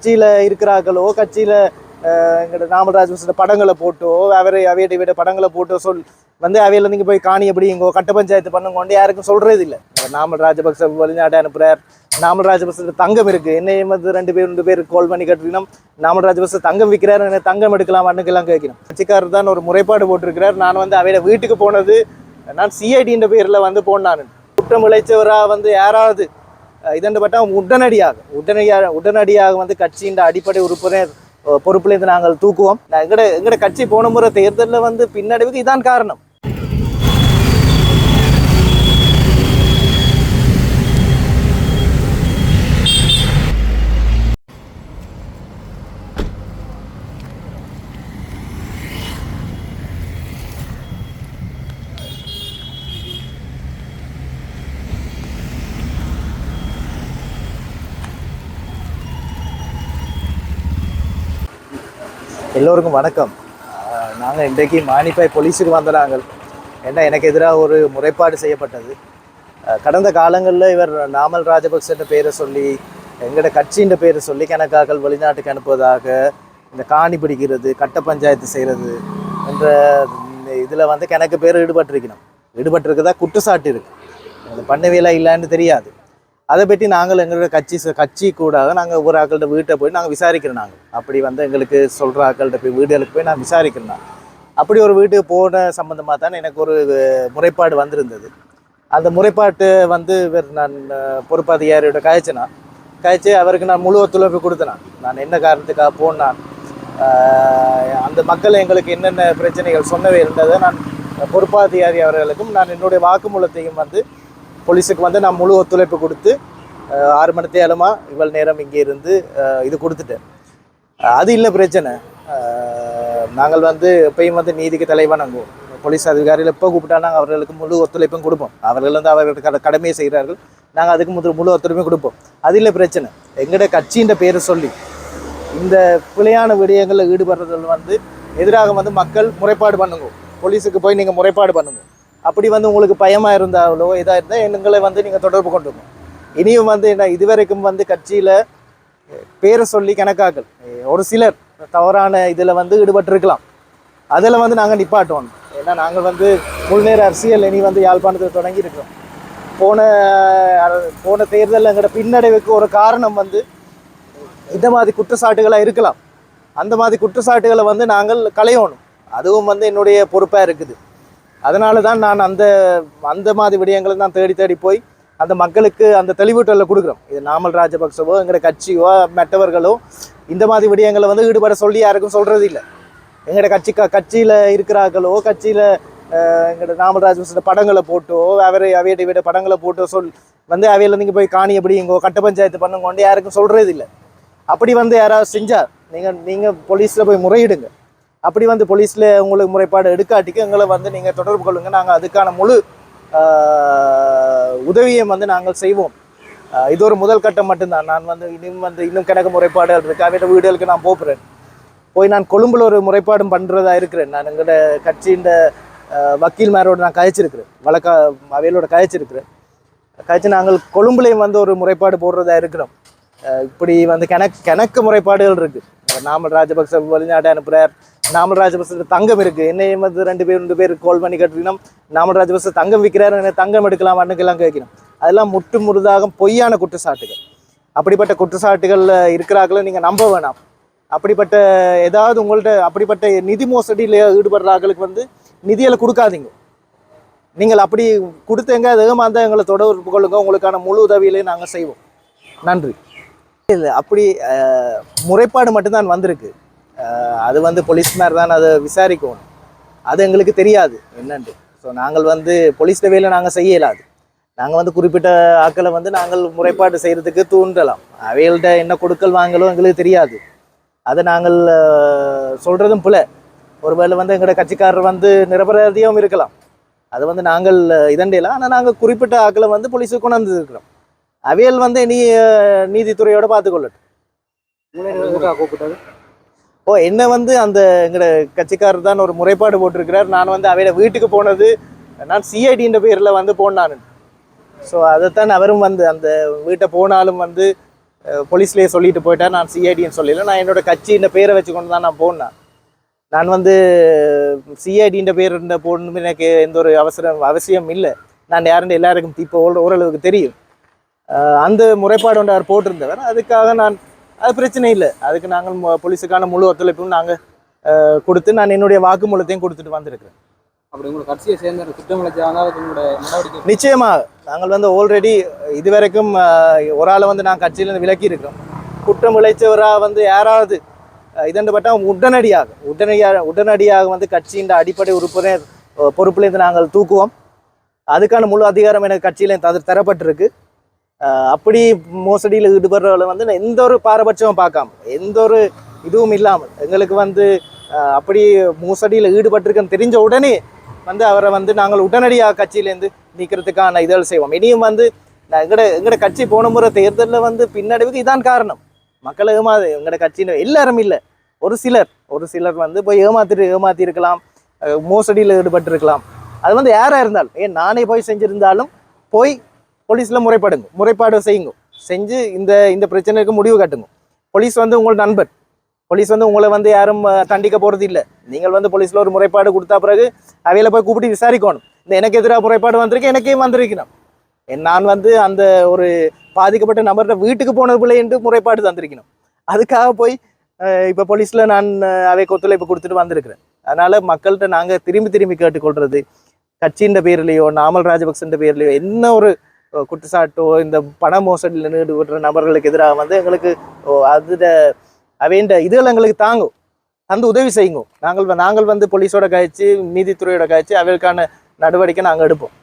கட்சியில் இருக்கிறார்களோ கட்சியில் எங்களோட நாமராஜ் படங்களை போட்டோ அவரை அவையிட்ட விட படங்களை போட்டோ சொல் வந்து அவையில நீங்கள் போய் காணி எப்படி இங்கோ கட்ட பஞ்சாயத்து பண்ணுங்கோண்டு யாருக்கும் சொல்கிறது இல்லை நாமல் ராஜபக்ச வெளிநாட்டு அனுப்புகிறார் நாமல் ராஜபக்ச தங்கம் இருக்குது என்னையும் வந்து ரெண்டு பேர் ரெண்டு பேர் கால் பண்ணி கட்டினோம் நாமல் ராஜபக்ச தங்கம் விற்கிறார் என்ன தங்கம் எடுக்கலாம் அண்ணுக்கெல்லாம் கேட்கணும். கட்சிக்காரர் தான் ஒரு முறைப்பாடு போட்டிருக்கிறார். நான் வந்து அவையில வீட்டுக்கு போனது நான் சிஐடின்ற பேரில் வந்து போனான். குற்றம் இழைச்சவரா வந்து யாராவது இதென்று பட்டால் உடனடியாக உடனடியாக உடனடியாக வந்து கட்சியின் அடிப்படை உறுப்பினர் பொறுப்புலேருந்து நாங்கள் தூக்குவோம். எங்களோட எங்கட எங்கட கட்சி போன முறை தேர்தலில் வந்து பின்னடைவுக்கு இதான் காரணம். எல்லோருக்கும் வணக்கம். நாங்கள் இன்றைக்கு மானிப்பாய் போலீஸுக்கு வந்த நாங்கள். ஏன்னா எனக்கு எதிராக ஒரு முறைப்பாடு செய்யப்பட்டது. கடந்த காலங்களில் இவர் நாமல் ராஜபக்சன்ற பேரை சொல்லி எங்களோட கட்சின்ற பேரை சொல்லி கணக்காக்கள் வெளிநாட்டுக்கு அனுப்புவதாக இந்த காணி பிடிக்கிறது கட்ட பஞ்சாயத்து செய்கிறது என்ற இதில் வந்து கணக்கு பேர் ஈடுபட்டிருக்கணும். ஈடுபட்டிருக்கதா குற்றச்சாட்டு இருக்குது அது பண்ணவேலாம் இல்லைன்னு தெரியாது. அதை பற்றி நாங்கள் எங்களோட கட்சி கட்சி கூடாத நாங்கள் ஒரு ஆக்கள்கிட்ட வீட்டை போய் நாங்கள் விசாரிக்கிறோம் நாங்கள். அப்படி வந்து எங்களுக்கு சொல்கிற ஆக்கள்கிட்ட போய் வீடுகளுக்கு போய் நான் விசாரிக்கிறேன் நான். அப்படி ஒரு வீட்டுக்கு போன சம்மந்தமாக தான் எனக்கு ஒரு முறைப்பாடு வந்திருந்தது. அந்த முறைப்பாட்டு வந்து இவர் நான் பொறுப்பாதிகாரியோட பொறுப்பதிகாரியோட கழிச்சேனா கழிச்சு அவருக்கு நான் முழு ஒத்துழைப்பு கொடுத்தேன். நான் என்ன காரணத்துக்காக போனான்? அந்த மக்கள் எங்களுக்கு என்னென்ன பிரச்சனைகள் சொன்னவை இருந்ததை நான் பொறுப்பாதிகாரி அவர்களுக்கும் நான் என்னுடைய வாக்குமூலத்தையும் வந்து போலீஸுக்கு வந்து நான் முழு ஒத்துழைப்பு கொடுத்து ஆறு மணி தேலமாக இவ்வளோ நேரம் இங்கே இருந்து இது கொடுத்துட்டேன். அது இல்லை பிரச்சனை. நாங்கள் வந்து எப்பயும் வந்து நீதிக்கு தலைவணங்குவோம் போலீஸ் அதிகாரிகள் எப்போ கூப்பிட்டா நாங்கள் அவர்களுக்கு முழு ஒத்துழைப்பும் கொடுப்போம். அவர்கள் வந்து அவர்களுக்கு கடமையை செய்கிறார்கள். நாங்கள் அதுக்கு முதல் முழு ஒத்துழைப்பும் கொடுப்போம். அது இல்லை பிரச்சனை. எங்களோட கட்சின்ற பேரை சொல்லி இந்த பிழையான விடயங்களில் ஈடுபடுறதில் வந்து எதிராக வந்து மக்கள் முறைப்பாடு பண்ணுங்க. போலீஸுக்கு போய் நீங்கள் முறைப்பாடு பண்ணுங்கள் அப்படி வந்து உங்களுக்கு பயமாக இருந்தாலோ இதாக இருந்தால் எங்களை வந்து நீங்கள் தொடர்பு கொண்டுங்க இனியும் வந்து என்ன இதுவரைக்கும் வந்து கட்சியில் பேரை சொல்லி கணக்காக்கள் ஒரு சிலர் தவறான இதில் வந்து ஈடுபட்டிருக்கலாம். அதில் வந்து நாங்கள் நிப்பாட்டுவோம் ஏன்னா நாங்கள் வந்து முழுநேர அரசியல் இனி வந்து யாழ்ப்பாணத்தில் தொடங்கி இருக்கிறோம் போன போன தேர்தலில் எங்களோட பின்னடைவுக்கு ஒரு காரணம் வந்து இந்த மாதிரி குற்றச்சாட்டுகளாக இருக்கலாம். அந்த மாதிரி குற்றச்சாட்டுகளை வந்து நாங்கள் களையணும். அதுவும் வந்து என்னுடைய பொறுப்பாக இருக்குது. அதனால தான் நான் அந்த அந்த மாதிரி விடயங்களை தான் தேடி தேடி போய் அந்த மக்களுக்கு அந்த தெளிவூட்டலை கொடுக்குறோம். இது நாமல் ராஜபக்சவோ எங்களோட கட்சியோ மற்றவர்களோ இந்த மாதிரி விடயங்களை வந்து ஈடுபட சொல்லி யாருக்கும் சொல்கிறது இல்லை எங்களோட கட்சி கட்சியில் இருக்கிறார்களோ கட்சியில் எங்களோட நாமல் ராஜபக்சோட படங்களை போட்டோ அவரை அவையிட்ட விட படங்களை போட்டோ சொல் வந்து அவையில் நீங்கள் போய் காணி எப்படிங்கோ கட்ட பஞ்சாயத்து பண்ணுங்கோண்டு யாருக்கும் சொல்கிறது இல்லை அப்படி வந்து யாராவது செஞ்சால் நீங்கள் நீங்கள் போலீஸில் போய் முறையிடுங்க. அப்படி வந்து போலீஸில் உங்களுக்கு முறைப்பாடு எடுக்காட்டிக்கு எங்களை வந்து நீங்கள் தொடர்பு கொள்ளுங்கள் நாங்கள் அதுக்கான முழு உதவியும் வந்து நாங்கள் செய்வோம். இது ஒரு முதல் கட்டம் மட்டும்தான். நான் வந்து இன்னும் வந்து இன்னும் கணக்கு முறைப்பாடுகள் இருக்குது அவையோட வீடுகளுக்கு நான் போகிறேன். போய் நான் கொழும்பில் ஒரு முறைப்பாடும் பண்ணுறதா இருக்கிறேன். நான் எங்களோட கட்சியின் வக்கீல்மாரோடு நான் கழிச்சிருக்கிறேன். வழக்கா அவையலோட கழிச்சிருக்கிறேன். கழிச்சு நாங்கள் கொழும்புலேயும் வந்து ஒரு முறைப்பாடு போடுறதா இருக்கிறோம். இப்படி வந்து கணக்கு கணக்கு முறைப்பாடுகள் இருக்குது இருக்கு நாமல் ராஜபக்ச வெளிநாடு அனுப்புகிறார் நாமல் ராஜபக்ச தங்கம் இருக்கு. என்னையும் வந்து ரெண்டு பேர் ரெண்டு பேர் கால் பண்ணி கட்டினோம் நாமல் ராஜபக்ச தங்கம் விற்கிறார் என்ன தங்கம் எடுக்கலாம் அண்ணுக்கெல்லாம் கேட்கணும். அதெல்லாம் முட்டு முழுதாக பொய்யான குற்றச்சாட்டுகள். அப்படிப்பட்ட குற்றச்சாட்டுகள்ல இருக்கிறார்களோ நீங்கள் நம்ப வேணாம். அப்படிப்பட்ட ஏதாவது உங்கள்கிட்ட அப்படிப்பட்ட நிதி மோசடியில் ஈடுபடுறாங்களுக்கு வந்து நிதியில் கொடுக்காதீங்க. நீங்கள் அப்படி கொடுத்தங்க அது ஏமாந்தா எங்களை தொடர்பு கொள்ளுங்க. உங்களுக்கான முழு உதவியிலையும் நாங்கள் செய்வோம். நன்றி. இல்லை அப்படி முறைப்பாடு மட்டும்தான் வந்திருக்கு. அது வந்து போலீஸ்மார் தான் அதை விசாரிக்கணும். அது எங்களுக்கு தெரியாது என்னன்ட்டு. ஸோ நாங்கள் வந்து போலீஸ் வேலை நாங்கள் செய்ய இயலாது. நாங்கள் வந்து குறிப்பிட்ட ஆக்களை வந்து நாங்கள் முறைப்பாடு செய்கிறதுக்கு தூண்டலாம். அவைகள்ட்ட என்ன கொடுக்கல் வாங்கலோ எங்களுக்கு தெரியாது. அதை நாங்கள் சொல்கிறதும் சொல்றதும் புல. ஒருவேளை வந்து எங்களோட கட்சிக்காரர் வந்து நிரபராதியாகவும் இருக்கலாம். அது வந்து நாங்கள் இதண்டையில ஆனால் நாங்கள் குறிப்பிட்ட ஆக்களை வந்து போலீஸுக்கு கொண்டாந்து இருக்கிறோம் அவையல் வந்து நீ நீதித்துறையோட பார்த்துக்கொள்ளட்டும். கூப்பிட்டாரு ஓ என்ன வந்து அந்த எங்களோட கட்சிக்காரர் தான் ஒரு முறைப்பாடு போட்டிருக்கிறார். நான் வந்து அவையோட வீட்டுக்கு போனது நான் சிஐடின்ற பேரில் வந்து போனான் ஸோ அதைத்தான் அவரும் வந்து அந்த வீட்டை போனாலும் வந்து போலீஸ்லேயே சொல்லிட்டு போயிட்டா நான் சிஐடின்னு சொல்லல. நான் என்னோட கட்சியின் பேரை வச்சு கொண்டு தான் நான் போனேன். நான் வந்து சிஐடின்ற பேர் இருந்த போடணும் எனக்கு எந்த ஒரு அவசரம் அவசியம் இல்லை. நான் யாருன்னு எல்லாருக்கும் இப்போ ஓர- ஓரளவுக்கு தெரியும். அந்த முறைப்பாடு ஒன்று அவர் போட்டிருந்தவர். அதுக்காக நான் அது பிரச்சனை இல்லை. அதுக்கு நாங்கள் போலீஸுக்கான முழு ஒத்துழைப்பும் நாங்கள் கொடுத்து நான் என்னுடைய வாக்குமூலத்தையும் கொடுத்துட்டு வந்திருக்கிறேன். அப்படி உங்களை கட்சியை சேர்ந்த நடவடிக்கை நிச்சயமாக நாங்கள் வந்து ஆல்ரெடி இதுவரைக்கும் அஹ், ஒரு ஆளை வந்து நான் கட்சியிலேருந்து விலக்கி இருக்கிறோம் குற்றம் இழைச்சவராக வந்து யாராவது இதண்டுபட்டா உடனடியாக உடனடியாக உடனடியாக வந்து கட்சியின் அடிப்படை உறுப்பினர் பொறுப்புலேருந்து நாங்கள் தூக்குவோம். அதுக்கான முழு அதிகாரம் எனக்கு கட்சியில தர தரப்பட்டிருக்கு. அப்படி மோசடியில் ஈடுபடுறவர்களை வந்து நான் எந்த ஒரு பாரபட்சமும் பார்க்காம எந்த ஒரு இதுவும் இல்லாமல் எங்களுக்கு வந்து அப்படி மோசடியில் ஈடுபட்டிருக்கன்னு தெரிஞ்ச உடனே வந்து அவரை வந்து நாங்கள் உடனடியாக கட்சியிலேருந்து நீக்கிறதுக்கான இதழ் செய்வோம். இனியும் வந்து நான் எங்கட எங்கட கட்சி போன முறை தேர்தலில் வந்து பின்னடைவுக்கு இதான் காரணம். மக்களை ஏமாது எங்கட கட்சியின் எல்லாரும் இல்லை. ஒரு சிலர் ஒரு சிலர் வந்து போய் ஏமாத்திட்டு ஏமாத்திருக்கலாம் மோசடியில் ஈடுபட்டிருக்கலாம். அது வந்து யாராக இருந்தாலும் ஏன் நானே போய் செஞ்சுருந்தாலும் போய் போலீஸில் முறைப்படுங்க. முறைப்பாடு செய்யுங்க. செஞ்சு இந்த இந்த பிரச்சனைக்கு முடிவு கட்டுங்க. போலீஸ் வந்து உங்களோட நண்பர் போலீஸ் வந்து உங்களை வந்து யாரும் தண்டிக்க போகிறது இல்லை நீங்கள் வந்து போலீஸில் ஒரு முறைப்பாடு கொடுத்தா பிறகு அவையில் போய் கூப்பிட்டு விசாரிக்கணும். இந்த எனக்கு எதிராக முறைப்பாடு வந்திருக்கு எனக்கே வந்திருக்கணும். என் நான் வந்து அந்த ஒரு பாதிக்கப்பட்ட நபர்கிட்ட வீட்டுக்கு போனது பிள்ளை என்று முறைப்பாடு தந்திருக்கணும். அதுக்காக போய் இப்போ போலீஸில் நான் அவை அவைக்கு ஒத்துழைப்பு கொடுத்துட்டு வந்திருக்கிறேன். அதனால் மக்கள்கிட்ட நாங்கள் திரும்பி திரும்பி கேட்டுக்கொள்கிறது கட்சின்ற பேர்லேயோ நாமல் ராஜபக்சன்ற பேர்லேயோ என்ன ஒரு குற்றச்சாட்டோ இந்த பண மோசடியில் ஈடுபடுற நபர்களுக்கு எதிராக வந்து எங்களுக்கு ஓ, அவைண்ட இதுகள் எங்களுக்கு தாங்கும். தந்து உதவி செய்யுங்க. நாங்கள் நாங்கள் வந்து போலீஸோட கழிச்சு நீதித்துறையோட கழிச்சு அவர்களுக்கான நடவடிக்கை நாங்கள் எடுப்போம்.